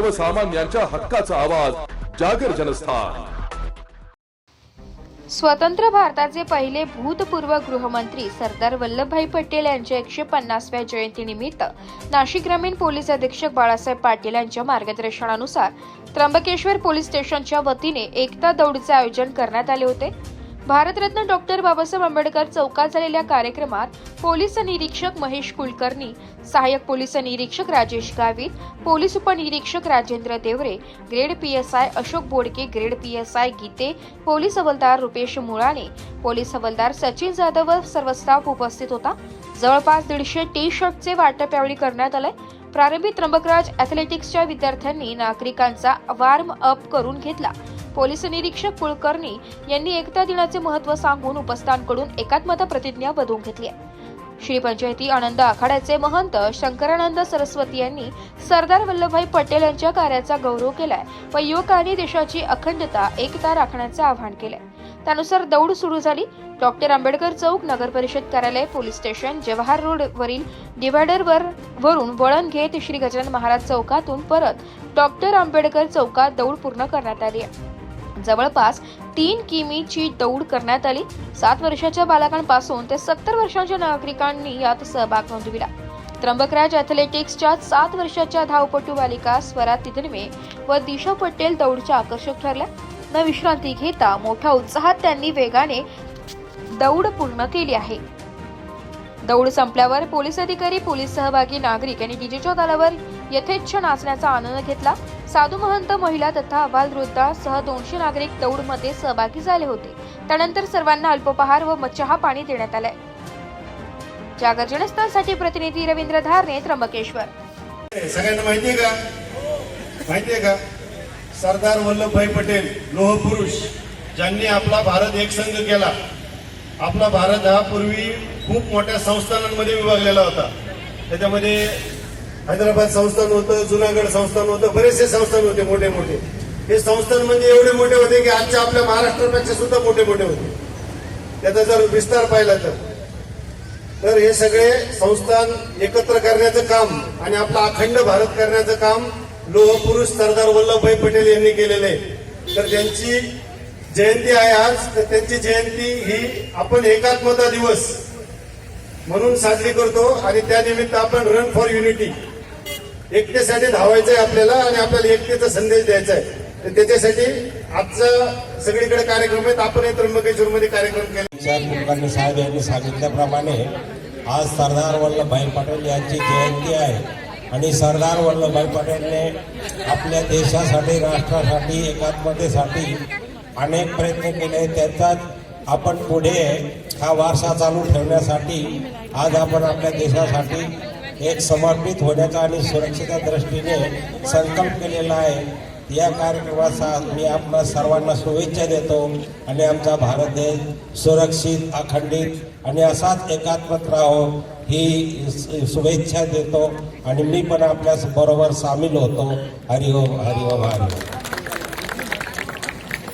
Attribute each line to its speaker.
Speaker 1: सर्वसामान्यांच्या हक्काचा आवाज जागर जनस्थान.
Speaker 2: स्वतंत्र भारताचे पहिले भूतपूर्व गृहमंत्री सरदार वल्लभभाई पटेल यांच्या एकशे पन्नासव्या जयंतीनिमित्त नाशिक ग्रामीण पोलीस अधीक्षक बाळासाहेब पाटील यांच्या मार्गदर्शनानुसार त्र्यंबकेश्वर पोलीस स्टेशनच्या वतीने एकता दौडचे आयोजन करण्यात आले होते. भारतरत्न डॉक्टर बाबासाहेब आंबेडकर चौकात झालेल्या कार्यक्रमात पोलीस निरीक्षक महेश कुलकर्णी सहाय्यक पोलीस निरीक्षक राजेश गावित पोलीस उपनिरीक्षक Rajendra Deore grade P S I Ashok Bodke grade P S I Gite police havildar Rupesh Mulane police हवलदार सचिन जाधव व सर्व स्टाफ उपस्थित होता. जवळपास दीडशे टी शर्टचे वाटप यावेळी करण्यात आलंय प्रारंभी त्र्यंबकराज ॲथलेटिक्सच्या विद्यार्थ्यांनी नागरिकांचा वार्म अप करून घेतला. पोलीस निरीक्षक कुलकर्णी यांनी एकता दिनाचे महत्त्व सांगून उपस्थांकडून एकात्मता प्रतिज्ञा बदवून घेतली आहे. श्री पंचायती आनंद आखाड्याचे महंत शंकरानंद सरस्वती यांनी सरदार वल्लभभाई पटेल यांच्या कार्याचा गौरव केलाय व युवकांनी देशाची अखंडता एकता राखण्याचे आवाहन केलंय. त्यानुसार दौड सुरू झाली. डॉक्टर आंबेडकर चौक नगर परिषद कार्यालय police station Jawahar road divider divider वर वरून वळण घेत श्री गजानन महाराज चौकातून परत डॉक्टर आंबेडकर चौकात दौड पूर्ण करण्यात आली आहे. जवळपास तीन किमीची दौड करण्यात आली. सात वर्षाच्या बालकांपासून ते सत्तर वर्षांच्या नागरिकांनी यात सहभाग नोंदविला. त्र्यंबकराज ॲथलेटिक्सच्या सात वर्षाच्या धावपटू बालिका स्वरा तिदनवे व दिशा पटेल दौडच्या आकर्षक ठरल्या. न विश्रांती घेता मोठ्या उत्साहात त्यांनी वेगाने दौड पूर्ण केली आहे. दौड संपल्यावर पोलीस अधिकारी पोलीस सहभागी नागरिक यांनी डीजेच्या तालावर यथेच्छ नाचण्याचा आनंद घेतला. साधू महंत महिला तथा अबाल सह दोनशे नागरिक दौडमध्ये सहभागी झाले होते. त्यानंतर सर्वांना अल्पोपहार व मच्छहा पाणी देण्यात आलंय. जागर जनस्थानसाठी प्रतिनिधी रवींद्र धारणे त्र्यंबकेश्वर.
Speaker 3: सगळ्यांना माहितीये का? माहितीये का? सरदार वल्लभभाई पटेल लोहपुरुष ज्यांनी आपला भारत एक संघ केला. आपला भारत हा पूर्वी खूप मोठ्या संस्थानांमध्ये विभागलेला होता. त्याच्यामध्ये हैदराबाद संस्थान होतं जुनागड संस्थान होतं बरेचसे संस्थान होते मोठे मोठे हे संस्थान म्हणजे एवढे मोठे होते की आजच्या आपल्या महाराष्ट्रापेक्षा सुद्धा मोठे मोठे होते. त्याचा जर विस्तार पाहिला तर. तर हे सगळे संस्थान एकत्र करण्याचं काम आणि आपला अखंड भारत करण्याचं काम लोहपुरुष सरदार वल्लभभाई पटेल यांनी केलेलं आहे. तर त्यांची जयंती आहे आज तर त्यांची जयंती ही आपण एकात्मता दिवस म्हणून साजरी करतो आणि त्यानिमित्त आपण रन फॉर युनिटी एकतेसाठी धावायचं आहे आपल्याला आणि आपल्याला एकतेचा संदेश द्यायचा आहे तर त्याच्यासाठी आजचा सगळीकडे कार्यक्रम आहेत. आपण त्र्यंबकेश्वरमध्ये कार्यक्रम केला.
Speaker 4: साहेब यांनी सांगितल्याप्रमाणे आज सरदार वल्लभभाई पटेल यांची जयंती आहे. आणि सरदार वल्लभभाई पटेलने आपल्या देशासाठी राष्ट्रासाठी एकात्मतेसाठी अनेक प्रयत्न केले. त्याचाच आपण पुढे हा वारसा चालू ठेवण्यासाठी आज आपण आपल्या देशासाठी एक समर्पित होण्याचा आणि सुरक्षेच्या दृष्टीने संकल्प केलेला आहे. या कार्यक्रमाचा मी आपल्या सर्वांना शुभेच्छा देतो आणि आमचा भारत देश सुरक्षित अखंडित आणि असाच एकात्मत राहो ही शुभेच्छा देतो. आणि मी पण आपल्या बरोबर सामील होतो. हरिओम हरिओम हरिओम.